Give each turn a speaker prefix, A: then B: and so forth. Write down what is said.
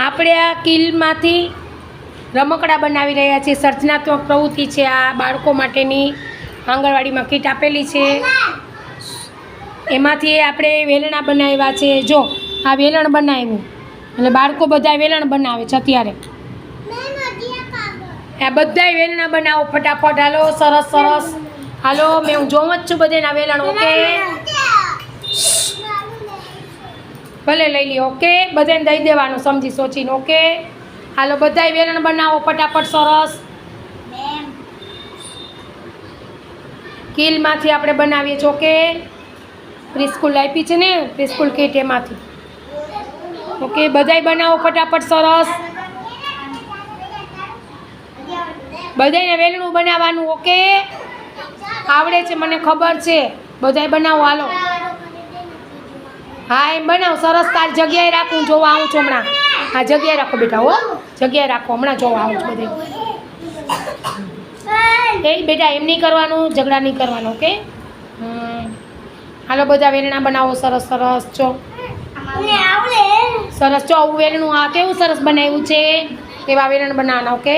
A: આપણે આ કિલમાંથી રમકડા બનાવી રહ્યા છીએ. સર્જનાત્મક પ્રવૃત્તિ છે. આ બાળકો માટેની આંગણવાડીમાં કીટ આપેલી છે. એમાંથી આપણે વેલણા બનાવ્યા છે. જો, આ વેલણ બનાવ્યું. એટલે બાળકો બધા વેલણ બનાવે છે અત્યારે. આ બધાય વેલણા બનાવો. ફટાફટ હાલો, સરસ સરસ. હાલો, મેં હું જોઉં જ છું બધાના વેલણ ઓકે ભલે લઈ લ્યો ઓકે? બધાને દઈ દેવાનું સમજી સોચીને ઓકે? હાલો બધાય વેલણ બનાવો ફટાફટ સરસ. કિલમાંથી આપણે બનાવીએ છીએ ઓકે? પ્રિસ્કૂલ આપી છે ને પ્રિસ્કૂલ કીટ એમાંથી. ઓકે બધાય બનાવો ફટાફટ સરસ. બધાને વેલણું બનાવવાનું ઓકે? આવડે છે મને ખબર છે. બધાય બનાવો હાલો. હા, એમ બનાવો, સરસ તાર જગ્યાએ રાખું, જોવા આવું છું હમણાં. હા, જગ્યાએ રાખો બેટા, હો. જગ્યાએ રાખો, હમણાં જોવા આવું છું બધે. એ બેટા, એમ નહીં કરવાનું, ઝઘડા નહીં કરવાનું, ઓકે. હાલો, બધા વેલણા બનાવો, સરસ સરસ ચો સરસ ચો આવું વેલણું, આ કેવું સરસ બનાવ્યું છે? એવા વેલણ બનાવવાના, ઓકે?